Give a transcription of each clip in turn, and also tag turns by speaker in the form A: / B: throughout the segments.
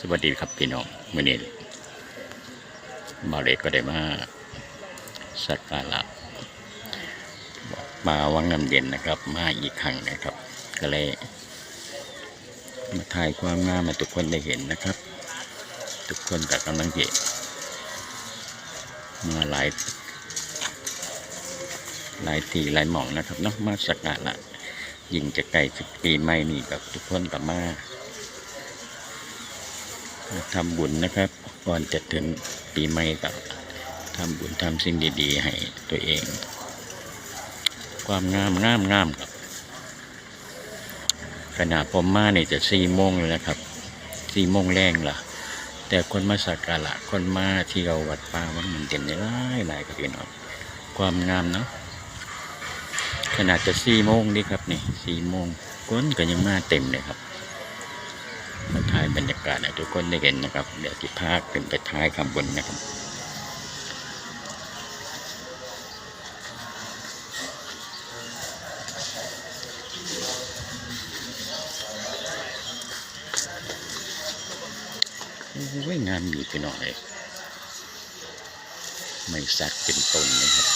A: สวัสดีครับพี่น้องมื่อนี้มาเลก็ได้มาสักการะมาวังน้ำเย็นนะครับ มาอีกครั้งนะครับ ก็เลย มาถ่ายความงามให้ทุกคนได้เห็นนะครับ ทุกคนกับกำลังเห็นมาหลายหลายทีหลายหม่องนะครับเนาะมาสักการะยิ่งจะใกล้ปีใหม่นี่กับทุกคนกับมา ทำบุญนะครับ ก่อนจะถึงปีใหม่ก็ทำบุญทำสิ่งดีๆ ให้ตัวเอง ความงามงามงามครับขณะผมมาเนี่ยจะสี่โมงเลยนะครับสี่โมงแรงล่ะ แต่คนมาสักการะคนมาที่เราวัดป่าวันมันเด่นหลายหลายครับพี่น้องความงามเนาะขนาดจะสี่โมงนี่ครับนี่สี่โมงคนก็ยังมาเต็มเลยครับ บรรยากาศให้ทุกคนได้เห็นนะครับ เดี๋ยวที่ภาคเป็นไปท้ายคำบนนะครับโอ้ยงามดีพี่น้องเลยไม่สักเป็นต้นเลยครับ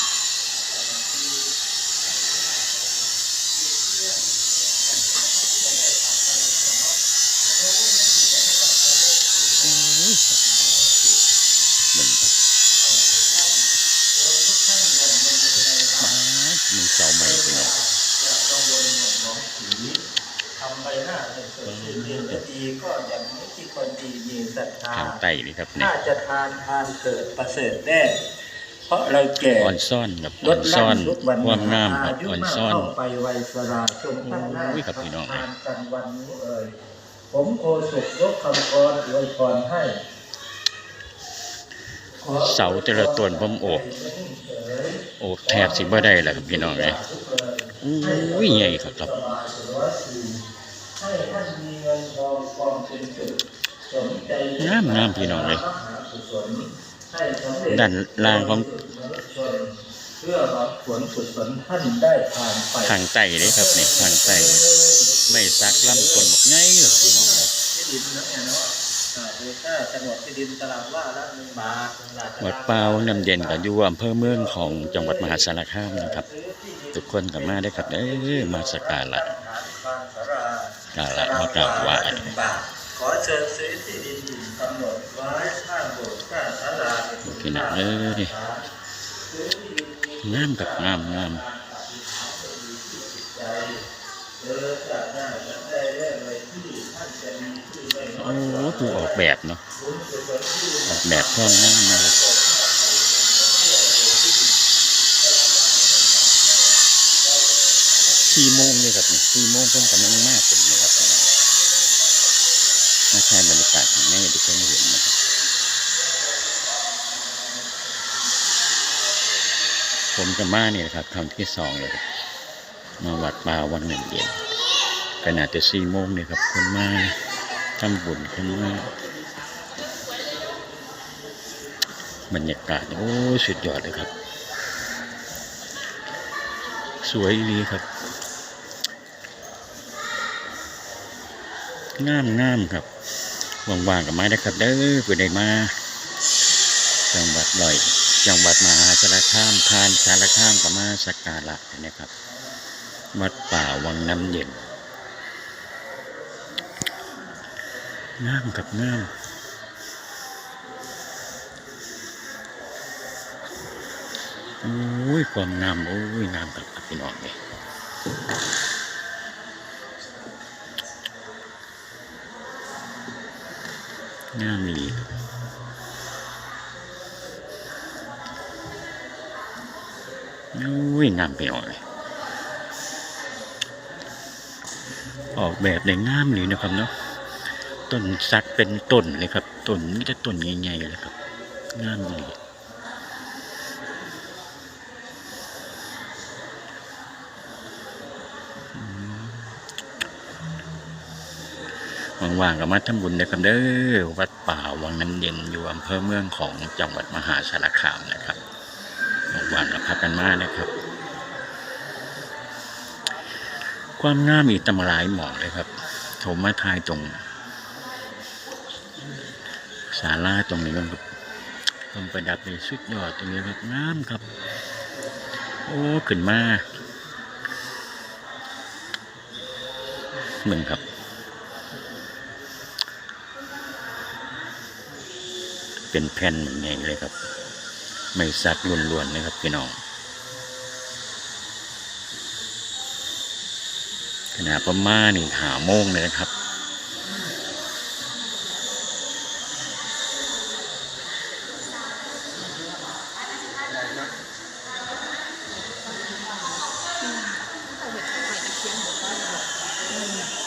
A: โอ้ยเหมือนครับมามี เสาใหม่พี่น้อง
B: ทำใบหน้าให้สดชื่นเรียนจะดีก็อย่างนี้ที่คนดีมีศรัทธา
A: ทางใต้นี่ครับนี่
B: ถ้าจะทานทานเกิดประเสริฐแน่เพราะเราแก่
A: อ่อนซ่อนครับ
B: ล
A: อ่อ
B: ด
A: น
B: ลั่
A: ซ่อน
B: นลุกวัน
A: ความงามครับ
B: ยุ
A: อ่อน
B: มาก
A: ซ่อน
B: เข้าไปวัยสราจงตั้งหน้า
A: โอ้ยครับพี่น้อง
B: ทานกันวันนี้เอ่ยผมโคสุกยกคำกรอวยพรให้ขอ
A: เสาแต่ละต้นผมโอบโอบแทบสิบ่ได้แหละครับพี่น้องเลยอุ้ยใหญ่ครับครับ
B: งาม
A: งามพี่น้องเลยด้านล่างของ
B: ห่า
A: งใต้เลยครับเนี่ยทางใต้ไม่ซักลำต้นบักใหญ่เลยครับพี่น้องเลย
B: ที่ดินนะเนี่ยเนาะอ่าดูค่าจังหวัดที่ดินตลาดว่าละหนึ่งบาทหนึ่งบาท
A: วัดป่าวังน้ำเย็นกับอยู่อำเภอเมืองของจังหวัดมหาสารคามนะครับ ทุกคนกับมาได้ครับเอ้ยมาสักการะกาละมากราบไหว้
B: ขอเชิญซื้อที่ดินอยู่กำหนดไว้ข้างโบสถ์ข้างศาลา
A: พี่น้องเอ้ยงามกับงามงาม
B: ใจเจอจากหน้า
A: โอ้
B: ยกว่า
A: ตัวออกแบบเนาะออกแบบค่อนงามมากสี่โมงนี่ครับนี่สี่โมงเพิ่นกำลังมากเป็นนะครับพี่น้องมาใช้บรรยากาศข้างในให้ทุกคนเห็นนะครับผมจะมาเนี่ยครับครั้งที่สองเลยครับมาวัดป่าวังหนึ่งเย็นขนาดจะสี่โมงเนี่ยครับคนมา ทำบุญคนมาบรรยากาศโอ้สุดยอดเลยครับ สวยดีครับงามงามครับว่างๆกับมาได้ครับเด้อเพื่อได้มา จังหวัดลอย จังหวัดมหาสารคามผ่านสารคามกับมาสักการะนะครับ วัดป่าวังน้ำเย็น งามกับงามโอ้ยความงามโอ้ยงามกับพี่น้องเลยงามอีหลีครับโอ้ยงามไปหน่อยออกแบบได้งามเลยนะครับเนาะ ต้นสักเป็นต้นเลยครับต้นมีแต่ต้นใหญ่ๆเลยครับงามเลยว่างๆก็มาทำบุญนะครับเด้อวัดป่าวังน้ำเย็นอยู่อำเภอเมืองของจังหวัดมหาสารคามนะครับว่างกับพักกันมากนะครับ ความงามอีกตำหลายหมองเลยครับผมมาทายตรง ศาลาตรงนี้มันครับผมประดับเลยสุดยอดตรงนี้ครับงามครับ โอ้ขึ้นมาหนึ่งครับเป็นแผ่นอย่งไงเลยครับ ไม่ซักล้วนๆนะครับพี่น้องขนาดประมาณนี่หาโมงเลยนะครับ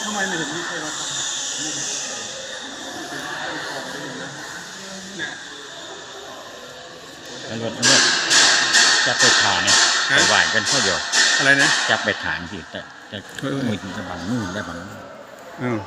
C: ทำไมไม่เห็นมีใครมาทำเนี่ย
A: เอารถเอารถจับไปถางเนี่ยไปไหวกันเท่าเดียว
C: อะไรนะ
A: จับไปถางที่แต่แต่
C: เออ
A: มือจะบังมือได้บังมือ
C: อืม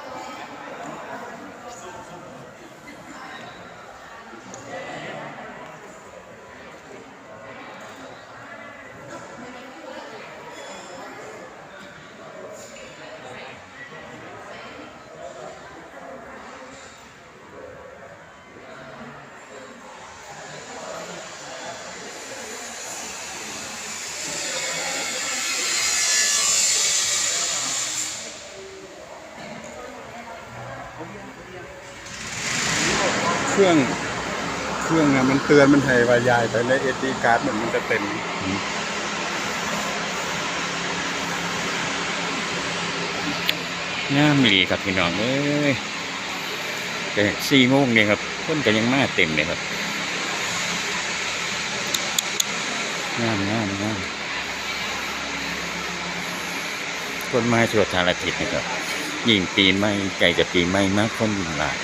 C: เครื่องเครื่องอะมันเตือนมันให้วายายไปในเอทีการ์ดเหมือนมันจะเต็ม
A: งามดีครับพี่น้องเอ้ยแต่สี่โมงเนี่ยครับคนก็ยังมาเต็มเลยครับงามงามงามคนมาสวดทารทิศนะครับยิ่งปีใหม่ไก่จะปีใหม่มากคนยิ่งหลาย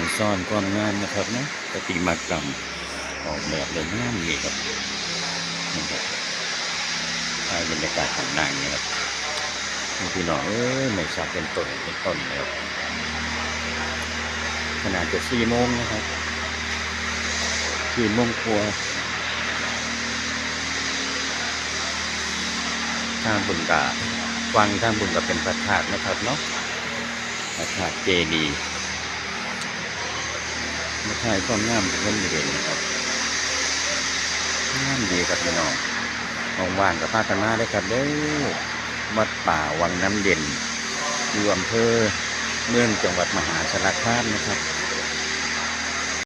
A: อ่อนซ่อนความงามนะครับนะประติมากรรมออกแบบเลยงามดีครับนี่ครับถ่ายบรรยากาศของนางนี่ครับพี่น้องเอ้ยไม่ทราบเป็นต้นเป็นต้นเลยครับขนาดจะสี่โมงนะครับสี่โมงครัวทางบุญกาฟังทางบุญกับเป็นพระธาตุนะครับเนาะพระธาตุเจดีย์ มาถ่ก็งามของคนเด่นนครับงามดีครับพี่น้องว่างๆกับภาคนาได้ครับเด้อวัดป่าวังน้ำเด่นอยู่อำเภอเมืองจังหวัดมหาสารคามนะครับ